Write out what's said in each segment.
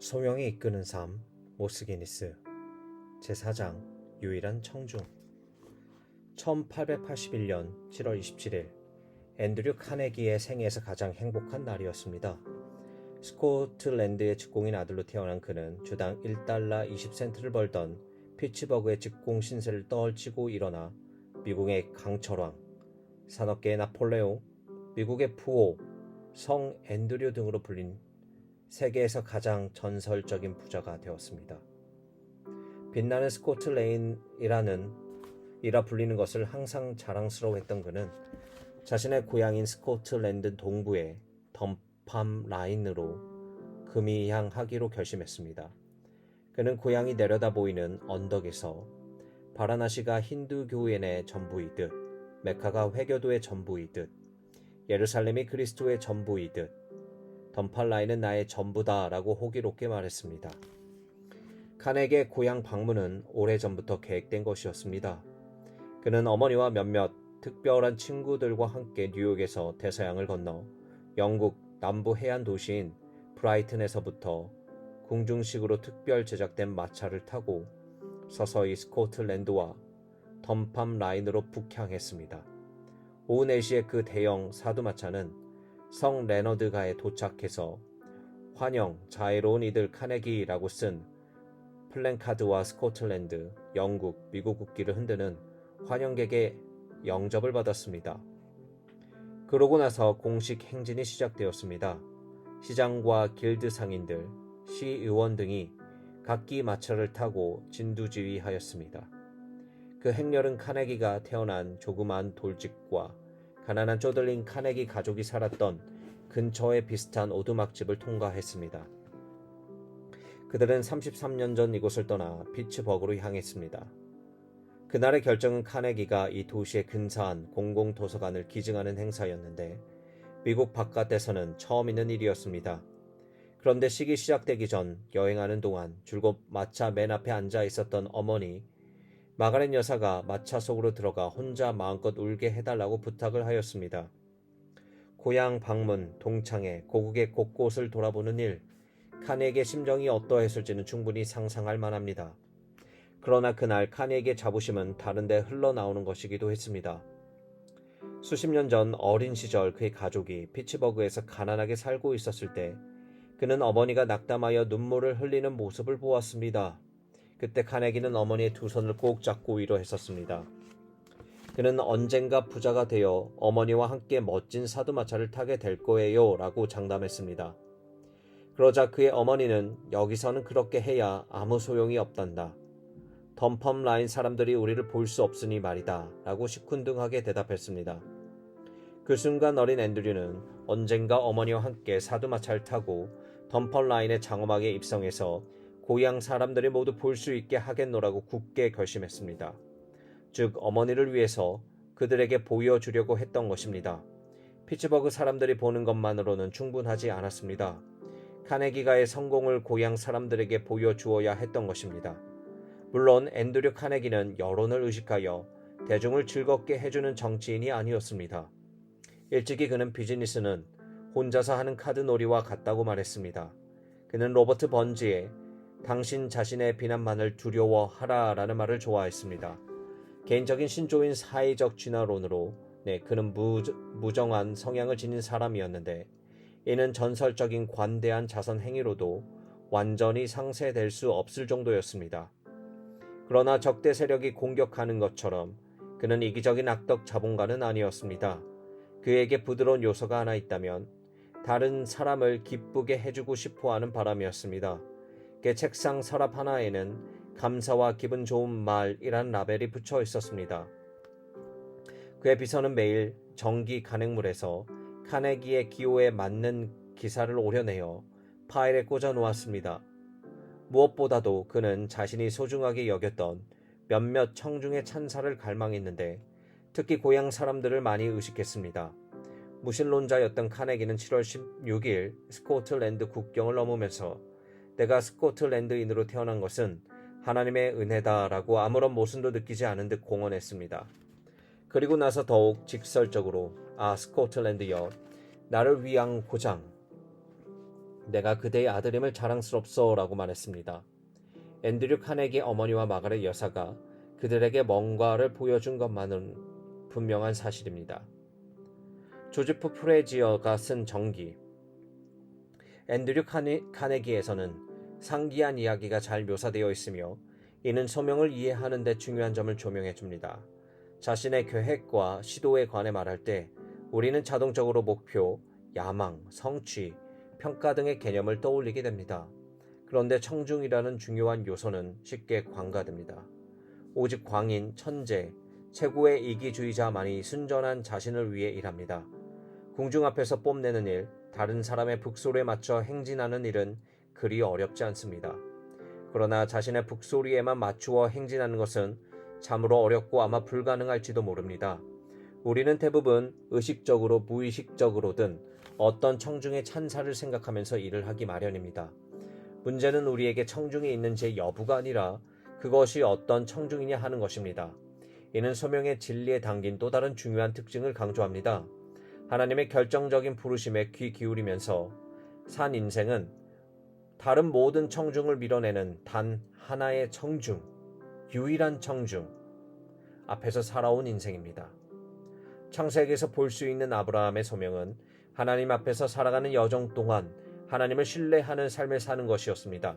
소명이 이끄는 삶 모스기니스 제4장 유일한 청중 1881년 7월 27일 앤드류 카네기의 생애에서 가장 행복한 날이었습니다. 스코틀랜드의 직공인 아들로 태어난 그는 주당 1달러 20센트를 벌던 피츠버그의 직공 신세를 떨치고 일어나 미국의 강철왕, 산업계의 나폴레옹, 미국의 부호, 성 앤드류 등으로 불린 세계에서 가장 전설적인 부자가 되었습니다. 빛나는 스코틀레인이라는 이라 불리는 것을 항상 자랑스러워했던 그는 자신의 고향인 스코틀랜드 동부의 덤팜 라인으로 금이 향하기로 결심했습니다. 그는 고향이 내려다 보이는 언덕에서 바라나시가 힌두교인의 전부이듯 메카가 회교도의 전부이듯 예루살렘이 그리스도의 전부이듯 덤팔라인은 나의 전부다 라고 호기롭게 말했습니다. 칸에게 고향 방문은 오래전부터 계획된 것이었습니다. 그는 어머니와 몇몇 특별한 친구들과 함께 뉴욕에서 대서양을 건너 영국 남부 해안 도시인 브라이튼에서부터 궁중식으로 특별 제작된 마차를 타고 서서히 스코틀랜드와 덤팜 라인으로 북향했습니다. 오후 4시에 그 대형 사두마차는 성 레너드가에 도착해서 환영 자애로운 이들 카네기라고 쓴 플랜카드와 스코틀랜드, 영국, 미국 국기를 흔드는 환영객의 영접을 받았습니다. 그러고 나서 공식 행진이 시작되었습니다. 시장과 길드 상인들, 시의원 등이 각기 마차를 타고 진두지휘하였습니다. 그 행렬은 카네기가 태어난 조그만 돌집과 가난한 쪼들린 카네기 가족이 살았던 근처에 비슷한 오두막집을 통과했습니다. 그들은 33년 전 이곳을 떠나 피츠버그로 향했습니다. 그날의 결정은 카네기가 이 도시의 근사한 공공도서관을 기증하는 행사였는데 미국 바깥에서는 처음 있는 일이었습니다. 그런데 시기 시작되기 전 여행하는 동안 줄곧 마차 맨 앞에 앉아 있었던 어머니 마가렛 여사가 마차 속으로 들어가 혼자 마음껏 울게 해달라고 부탁을 하였습니다. 고향 방문, 동창회, 고국의 곳곳을 돌아보는 일, 카네의 심정이 어떠했을지는 충분히 상상할 만합니다. 그러나 그날 카네의 자부심은 다른데 흘러나오는 것이기도 했습니다. 수십 년 전 어린 시절 그의 가족이 피츠버그에서 가난하게 살고 있었을 때 그는 어머니가 낙담하여 눈물을 흘리는 모습을 보았습니다. 그때 카네기는 어머니의 두 손을 꼭 잡고 위로했었습니다. 그는 언젠가 부자가 되어 어머니와 함께 멋진 사두마차를 타게 될 거예요 라고 장담했습니다. 그러자 그의 어머니는 여기서는 그렇게 해야 아무 소용이 없단다. 덤펌 라인 사람들이 우리를 볼 수 없으니 말이다. 라고 시큰둥하게 대답했습니다. 그 순간 어린 앤드류는 언젠가 어머니와 함께 사두마차를 타고 덤펌 라인의 장엄하게 입성해서 고향 사람들이 모두 볼 수 있게 하겠노라고 굳게 결심했습니다. 즉 어머니를 위해서 그들에게 보여주려고 했던 것입니다. 피츠버그 사람들이 보는 것만으로는 충분하지 않았습니다. 카네기가의 성공을 고향 사람들에게 보여주어야 했던 것입니다. 물론 앤드류 카네기는 여론을 의식하여 대중을 즐겁게 해주는 정치인이 아니었습니다. 일찍이 그는 비즈니스는 혼자서 하는 카드 놀이와 같다고 말했습니다. 그는 로버트 번지의 당신 자신의 비난만을 두려워하라 라는 말을 좋아했습니다. 개인적인 신조인 사회적 진화론으로 네, 그는 무, 무정한 성향을 지닌 사람이었는데 이는 전설적인 관대한 자선 행위로도 완전히 상쇄될 수 없을 정도였습니다. 그러나 적대 세력이 공격하는 것처럼 그는 이기적인 악덕 자본가는 아니었습니다. 그에게 부드러운 요소가 하나 있다면 다른 사람을 기쁘게 해주고 싶어 하는 바람이었습니다. 그 책상 서랍 하나에는 감사와 기분 좋은 말이란 라벨이 붙여 있었습니다. 그의 비서는 매일 정기 간행물에서 카네기의 기호에 맞는 기사를 오려내어 파일에 꽂아 놓았습니다. 무엇보다도 그는 자신이 소중하게 여겼던 몇몇 청중의 찬사를 갈망했는데 특히 고향 사람들을 많이 의식했습니다. 무신론자였던 카네기는 7월 16일 스코틀랜드 국경을 넘으면서 내가 스코틀랜드인으로 태어난 것은 하나님의 은혜다라고 아무런 모순도 느끼지 않은 듯 공언했습니다. 그리고 나서 더욱 직설적으로 아 스코틀랜드여 나를 위한 고장 내가 그대의 아들임을 자랑스럽소라고 말했습니다. 앤드류 카네기 어머니와 마가렛 여사가 그들에게 뭔가를 보여준 것만은 분명한 사실입니다. 조지프 프레지어가 쓴 정기 앤드류 카네, 카네기에서는 상기한 이야기가 잘 묘사되어 있으며 이는 소명을 이해하는 데 중요한 점을 조명해 줍니다. 자신의 계획과 시도에 관해 말할 때 우리는 자동적으로 목표, 야망, 성취, 평가 등의 개념을 떠올리게 됩니다. 그런데 청중이라는 중요한 요소는 쉽게 관가됩니다. 오직 광인, 천재, 최고의 이기주의자만이 순전한 자신을 위해 일합니다. 궁중 앞에서 뽐내는 일, 다른 사람의 북소리에 맞춰 행진하는 일은 그리 어렵지 않습니다. 그러나 자신의 북소리에만 맞추어 행진하는 것은 참으로 어렵고 아마 불가능할지도 모릅니다. 우리는 대부분 의식적으로 무의식적으로든 어떤 청중의 찬사를 생각하면서 일을 하기 마련입니다. 문제는 우리에게 청중이 있는지 여부가 아니라 그것이 어떤 청중이냐 하는 것입니다. 이는 소명의 진리에 담긴 또 다른 중요한 특징을 강조합니다. 하나님의 결정적인 부르심에 귀 기울이면서 산 인생은 다른 모든 청중을 밀어내는 단 하나의 청중, 유일한 청중 앞에서 살아온 인생입니다. 창세기에서 볼 수 있는 아브라함의 소명은 하나님 앞에서 살아가는 여정 동안 하나님을 신뢰하는 삶을 사는 것이었습니다.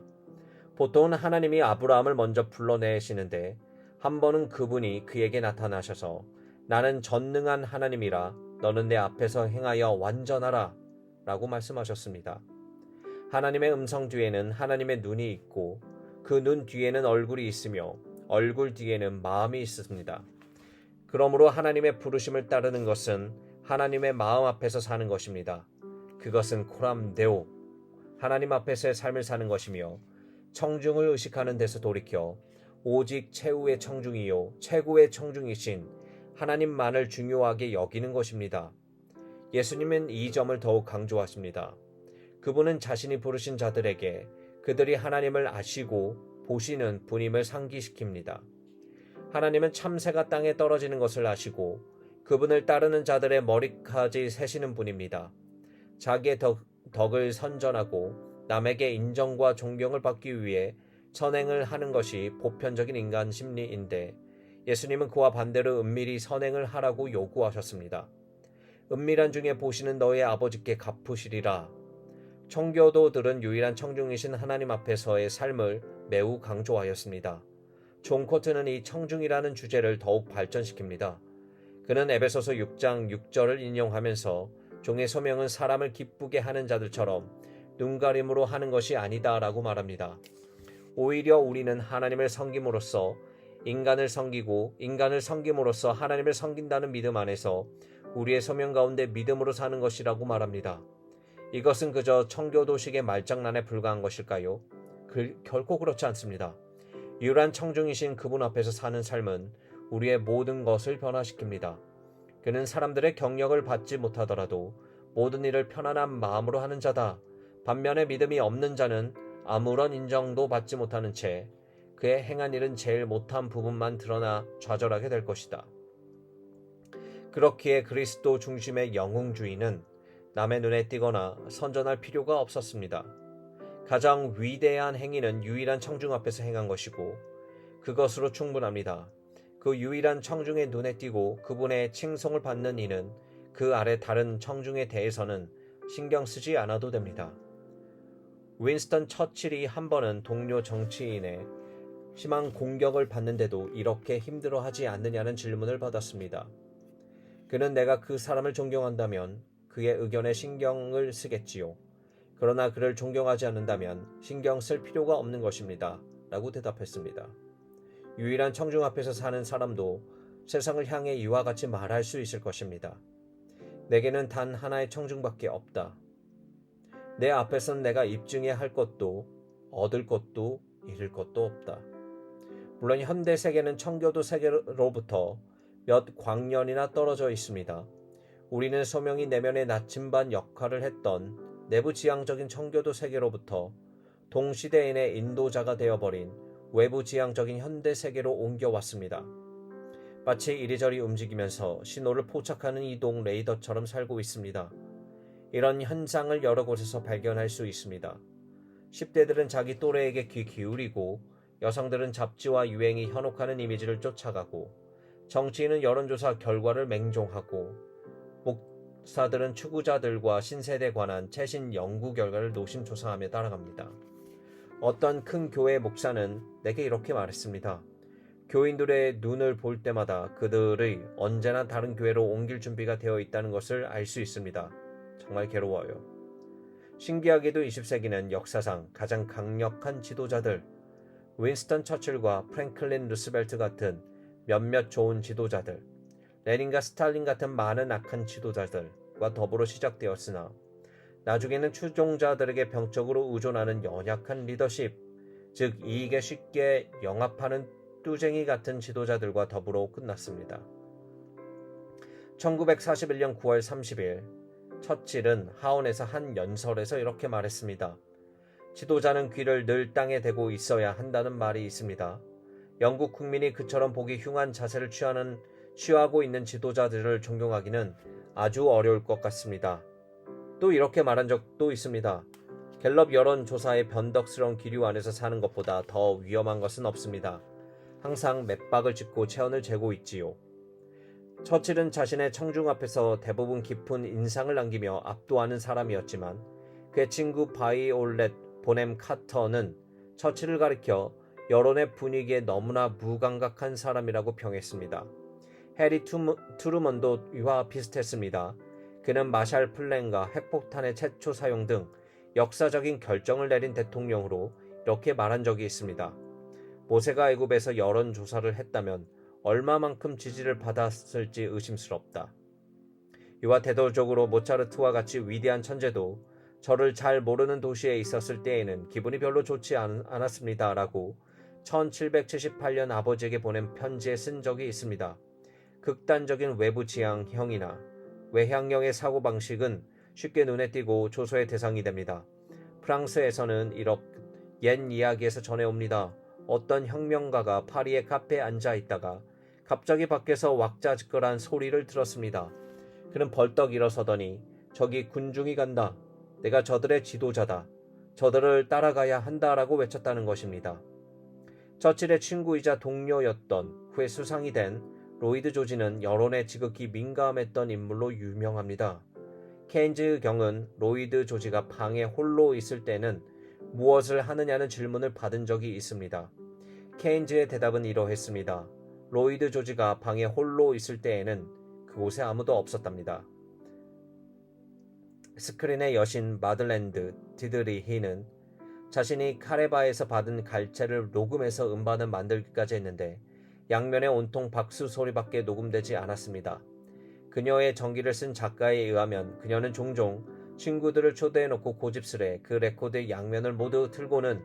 보통은 하나님이 아브라함을 먼저 불러내시는데 한 번은 그분이 그에게 나타나셔서 나는 전능한 하나님이라 너는 내 앞에서 행하여 완전하라 라고 말씀하셨습니다. 하나님의 음성 뒤에는 하나님의 눈이 있고 그 눈 뒤에는 얼굴이 있으며 얼굴 뒤에는 마음이 있습니다. 그러므로 하나님의 부르심을 따르는 것은 하나님의 마음 앞에서 사는 것입니다. 그것은 코람데오, 하나님 앞에서의 삶을 사는 것이며 청중을 의식하는 데서 돌이켜 오직 최후의 청중이요 최고의 청중이신 하나님만을 중요하게 여기는 것입니다. 예수님은 이 점을 더욱 강조하십니다. 그분은 자신이 부르신 자들에게 그들이 하나님을 아시고 보시는 분임을 상기시킵니다. 하나님은 참새가 땅에 떨어지는 것을 아시고 그분을 따르는 자들의 머리까지 세시는 분입니다. 자기의 덕, 덕을 선전하고 남에게 인정과 존경을 받기 위해 선행을 하는 것이 보편적인 인간 심리인데 예수님은 그와 반대로 은밀히 선행을 하라고 요구하셨습니다. 은밀한 중에 보시는 너의 아버지께 갚으시리라. 청교도들은 유일한 청중이신 하나님 앞에서의 삶을 매우 강조하였습니다. 존 코트는 이 청중이라는 주제를 더욱 발전시킵니다. 그는 에베소서 6장 6절을 인용하면서 종의 소명은 사람을 기쁘게 하는 자들처럼 눈가림으로 하는 것이 아니다라고 말합니다. 오히려 우리는 하나님을 섬김으로써 인간을 섬기고 인간을 섬김으로써 하나님을 섬긴다는 믿음 안에서 우리의 소명 가운데 믿음으로 사는 것이라고 말합니다. 이것은 그저 청교도식의 말장난에 불과한 것일까요? 그, 결코 그렇지 않습니다. 유일한 청중이신 그분 앞에서 사는 삶은 우리의 모든 것을 변화시킵니다. 그는 사람들의 경력을 받지 못하더라도 모든 일을 편안한 마음으로 하는 자다. 반면에 믿음이 없는 자는 아무런 인정도 받지 못하는 채 그의 행한 일은 제일 못한 부분만 드러나 좌절하게 될 것이다. 그렇기에 그리스도 중심의 영웅주의는 남의 눈에 띄거나 선전할 필요가 없었습니다. 가장 위대한 행위는 유일한 청중 앞에서 행한 것이고 그것으로 충분합니다. 그 유일한 청중의 눈에 띄고 그분의 칭송을 받는 이는 그 아래 다른 청중에 대해서는 신경 쓰지 않아도 됩니다. 윈스턴 처칠이 한 번은 동료 정치인의 심한 공격을 받는데도 이렇게 힘들어하지 않느냐는 질문을 받았습니다. 그는 내가 그 사람을 존경한다면 그의 의견에 신경을 쓰겠지요. 그러나 그를 존경하지 않는다면 신경 쓸 필요가 없는 것입니다. 라고 대답했습니다. 유일한 청중 앞에서 사는 사람도 세상을 향해 이와 같이 말할 수 있을 것입니다. 내게는 단 하나의 청중밖에 없다. 내 앞에선 내가 입증해야 할 것도 얻을 것도 잃을 것도 없다. 물론 현대 세계는 청교도 세계로부터 몇 광년이나 떨어져 있습니다. 우리는 소명이 내면의 나침반 역할을 했던 내부 지향적인 청교도 세계로부터 동시대인의 인도자가 되어버린 외부 지향적인 현대 세계로 옮겨왔습니다. 마치 이리저리 움직이면서 신호를 포착하는 이동 레이더처럼 살고 있습니다. 이런 현상을 여러 곳에서 발견할 수 있습니다. 10대들은 자기 또래에게 귀 기울이고 여성들은 잡지와 유행이 현혹하는 이미지를 쫓아가고 정치인은 여론조사 결과를 맹종하고 목사들은 추구자들과 신세대에 관한 최신 연구 결과를 노심초사하며 따라갑니다. 어떤 큰 교회 목사는 내게 이렇게 말했습니다. 교인들의 눈을 볼 때마다 그들의 언제나 다른 교회로 옮길 준비가 되어 있다는 것을 알 수 있습니다. 정말 괴로워요. 신기하게도 20세기는 역사상 가장 강력한 지도자들, 윈스턴 처칠과 프랭클린 루스벨트 같은 몇몇 좋은 지도자들, 레닌과 스탈린 같은 많은 악한 지도자들과 더불어 시작되었으나 나중에는 추종자들에게 병적으로 의존하는 연약한 리더십, 즉 이익에 쉽게 영합하는 뚜쟁이 같은 지도자들과 더불어 끝났습니다. 1941년 9월 30일 처칠은 하원에서 한 연설에서 이렇게 말했습니다. 지도자는 귀를 늘 땅에 대고 있어야 한다는 말이 있습니다. 영국 국민이 그처럼 보기 흉한 자세를 취하는 취하고 있는 지도자들을 존경하기는 아주 어려울 것 같습니다. 또 이렇게 말한 적도 있습니다. 갤럽 여론조사의 변덕스러운 기류 안에서 사는 것보다 더 위험한 것은 없습니다. 항상 맷박을 짚고 체온을 재고 있지요. 처칠은 자신의 청중 앞에서 대부분 깊은 인상을 남기며 압도하는 사람이었지만 그의 친구 바이올렛 보넴 카터는 처칠을 가리켜 여론의 분위기에 너무나 무감각한 사람이라고 평했습니다. 해리 투르먼도 이와 비슷했습니다. 그는 마샬 플랜과 핵폭탄의 최초 사용 등 역사적인 결정을 내린 대통령으로 이렇게 말한 적이 있습니다. 모세가 애굽에서 여론 조사를 했다면 얼마만큼 지지를 받았을지 의심스럽다. 이와 대도적으로 모차르트와 같이 위대한 천재도 저를 잘 모르는 도시에 있었을 때에는 기분이 별로 좋지 않, 않았습니다. 라고 1778년 아버지에게 보낸 편지에 쓴 적이 있습니다. 극단적인 외부 지향형이나 외향형의 사고방식은 쉽게 눈에 띄고 조소의 대상이 됩니다. 프랑스에서는 이렇게 옛 이야기에서 전해옵니다. 어떤 혁명가가 파리의 카페에 앉아 있다가 갑자기 밖에서 왁자지껄한 소리를 들었습니다. 그는 벌떡 일어서더니 저기 군중이 간다. 내가 저들의 지도자다. 저들을 따라가야 한다라고 외쳤다는 것입니다. 처칠의 친구이자 동료였던 후에 수상이 된 로이드 조지는 여론에 지극히 민감했던 인물로 유명합니다. 케인즈 경은 로이드 조지가 방에 홀로 있을 때는 무엇을 하느냐는 질문을 받은 적이 있습니다. 케인즈의 대답은 이러했습니다. 로이드 조지가 방에 홀로 있을 때에는 그곳에 아무도 없었답니다. 스크린의 여신 마들랜드 디드리 히는 자신이 카레바에서 받은 갈채를 녹음해서 음반을 만들기까지 했는데 양면에 온통 박수 소리밖에 녹음되지 않았습니다. 그녀의 전기를 쓴 작가에 의하면 그녀는 종종 친구들을 초대해놓고 고집스레 그 레코드의 양면을 모두 틀고는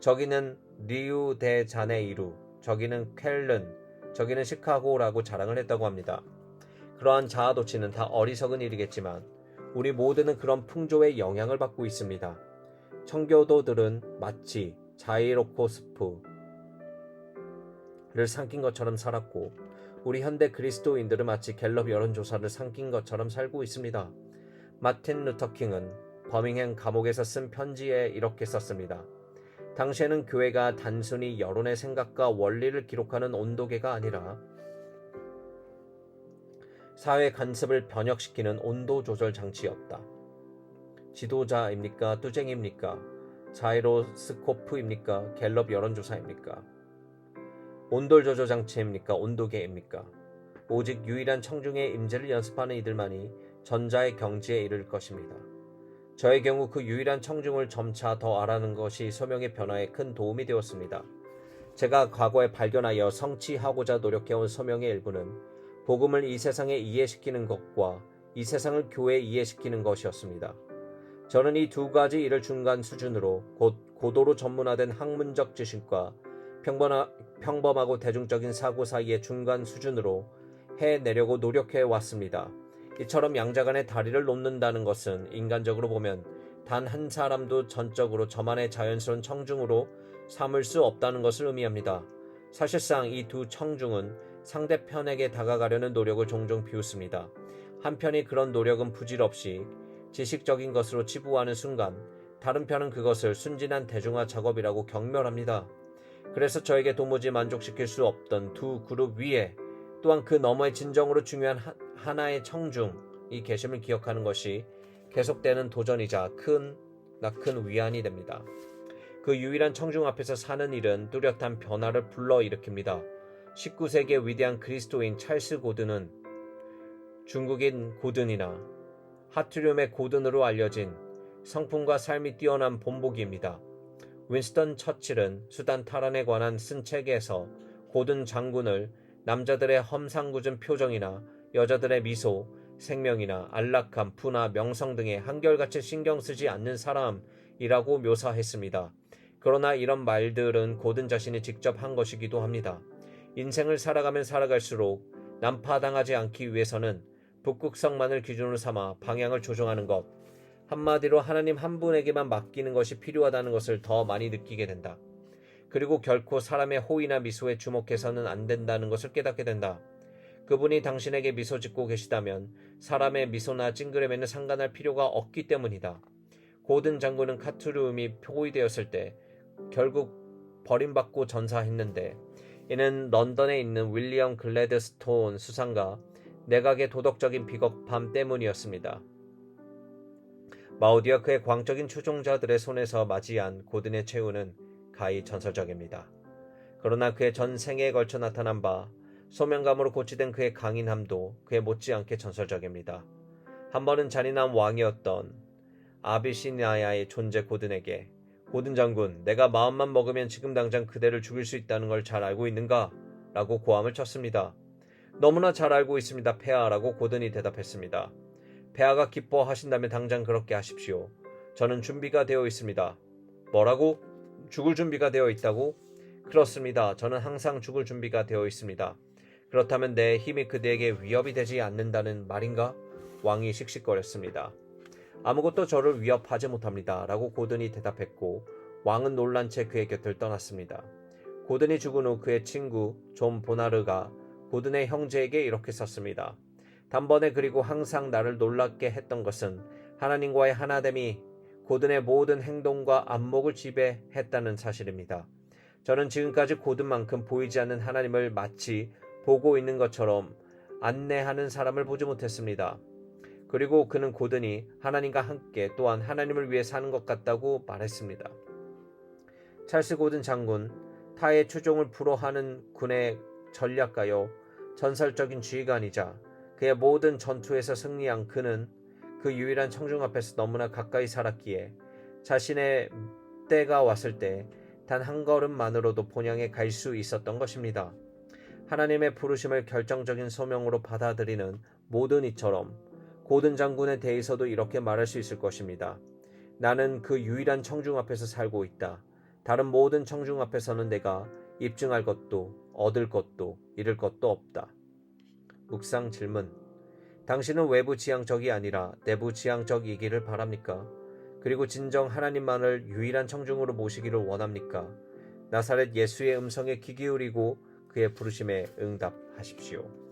저기는 리우 데 자네이루, 저기는 켈른, 저기는 시카고라고 자랑을 했다고 합니다. 그러한 자아도취는 다 어리석은 일이겠지만 우리 모두는 그런 풍조의 영향을 받고 있습니다. 청교도들은 마치 자이로코스프 를 삼킨 것처럼 살았고 우리 현대 그리스도인들은 마치 갤럽 여론조사를 삼킨 것처럼 살고 있습니다. 마틴 루터킹은 버밍햄 감옥에서 쓴 편지에 이렇게 썼습니다. 당시에는 교회가 단순히 여론의 생각과 원리를 기록하는 온도계가 아니라 사회 간섭을 변혁시키는 온도 조절 장치였다. 지도자입니까? 뚜쟁입니까? 자이로스코프입니까? 갤럽 여론조사입니까? 온돌 조절 장치입니까? 온도계입니까? 오직 유일한 청중의 임재를 연습하는 이들만이 전자의 경지에 이를 것입니다. 저의 경우 그 유일한 청중을 점차 더 알아는 것이 소명의 변화에 큰 도움이 되었습니다. 제가 과거에 발견하여 성취하고자 노력해온 소명의 일부는 복음을 이 세상에 이해시키는 것과 이 세상을 교회에 이해시키는 것이었습니다. 저는 이 두 가지 일을 중간 수준으로 곧 고도로 전문화된 학문적 지식과 평범하, 평범하고 대중적인 사고 사이의 중간 수준으로 해내려고 노력해 왔습니다. 이처럼 양자간의 다리를 놓는다는 것은 인간적으로 보면 단 한 사람도 전적으로 저만의 자연스러운 청중으로 삼을 수 없다는 것을 의미합니다. 사실상 이 두 청중은 상대편에게 다가가려는 노력을 종종 비웃습니다. 한편이 그런 노력은 부질없이 지식적인 것으로 치부하는 순간 다른 편은 그것을 순진한 대중화 작업이라고 경멸합니다. 그래서 저에게 도무지 만족시킬 수 없던 두 그룹 위에 또한 그 너머의 진정으로 중요한 하- 하나의 청중이 계심을 기억하는 것이 계속되는 도전이자 큰, 나 큰 위안이 됩니다. 그 유일한 청중 앞에서 사는 일은 뚜렷한 변화를 불러일으킵니다. 19세기의 위대한 그리스도인 찰스 고든은 중국인 고든이나 하트륨의 고든으로 알려진 성품과 삶이 뛰어난 본보기입니다. 윈스턴 처칠은 수단 탈환에 관한 쓴 책에서 고든 장군을 남자들의 험상궂은 표정이나 여자들의 미소, 생명이나 안락함, 부나 명성 등에 한결같이 신경 쓰지 않는 사람이라고 묘사했습니다. 그러나 이런 말들은 고든 자신이 직접 한 것이기도 합니다. 인생을 살아가면 살아갈수록 난파당하지 않기 위해서는 북극성만을 기준으로 삼아 방향을 조정하는 것, 한마디로 하나님 한 분에게만 맡기는 것이 필요하다는 것을 더 많이 느끼게 된다. 그리고 결코 사람의 호의나 미소에 주목해서는 안 된다는 것을 깨닫게 된다. 그분이 당신에게 미소 짓고 계시다면 사람의 미소나 찡그림에는 상관할 필요가 없기 때문이다. 고든 장군은 카투름이 포위되었을 때 결국 버림받고 전사했는데 이는 런던에 있는 윌리엄 글래드스톤 수상가 내각의 도덕적인 비겁함 때문이었습니다. 마우디와 그의 광적인 추종자들의 손에서 맞이한 고든의 최후는 가히 전설적입니다. 그러나 그의 전생에 걸쳐 나타난 바 소명감으로 고치된 그의 강인함도 그에 못지않게 전설적입니다. 한 번은 잔인한 왕이었던 아비시니아의 존재 고든에게 고든 장군, 내가 마음만 먹으면 지금 당장 그대를 죽일 수 있다는 걸 잘 알고 있는가? 라고 고함을 쳤습니다. 너무나 잘 알고 있습니다, 폐하라고 고든이 대답했습니다. 폐하가 기뻐하신다면 당장 그렇게 하십시오. 저는 준비가 되어 있습니다. 뭐라고? 죽을 준비가 되어 있다고? 그렇습니다. 저는 항상 죽을 준비가 되어 있습니다. 그렇다면 내 힘이 그대에게 위협이 되지 않는다는 말인가? 왕이 씩씩거렸습니다. 아무것도 저를 위협하지 못합니다. 라고 고든이 대답했고 왕은 놀란 채 그의 곁을 떠났습니다. 고든이 죽은 후 그의 친구 존 보나르가 고든의 형제에게 이렇게 썼습니다. 단번에 그리고 항상 나를 놀랍게 했던 것은 하나님과의 하나됨이 고든의 모든 행동과 안목을 지배했다는 사실입니다. 저는 지금까지 고든만큼 보이지 않는 하나님을 마치 보고 있는 것처럼 안내하는 사람을 보지 못했습니다. 그리고 그는 고든이 하나님과 함께 또한 하나님을 위해 사는 것 같다고 말했습니다. 찰스 고든 장군, 타의 추종을 불허하는 군의 전략가요, 전설적인 지휘관이자 그의 모든 전투에서 승리한 그는 그 유일한 청중 앞에서 너무나 가까이 살았기에 자신의 때가 왔을 때 단 한 걸음만으로도 본향에 갈 수 있었던 것입니다. 하나님의 부르심을 결정적인 소명으로 받아들이는 모든 이처럼 고든 장군에 대해서도 이렇게 말할 수 있을 것입니다. 나는 그 유일한 청중 앞에서 살고 있다. 다른 모든 청중 앞에서는 내가 입증할 것도 얻을 것도 잃을 것도 없다. 묵상 질문. 당신은 외부 지향적이 아니라 내부 지향적이기를 바랍니까? 그리고 진정 하나님만을 유일한 청중으로 모시기를 원합니까? 나사렛 예수의 음성에 귀 기울이고 그의 부르심에 응답하십시오.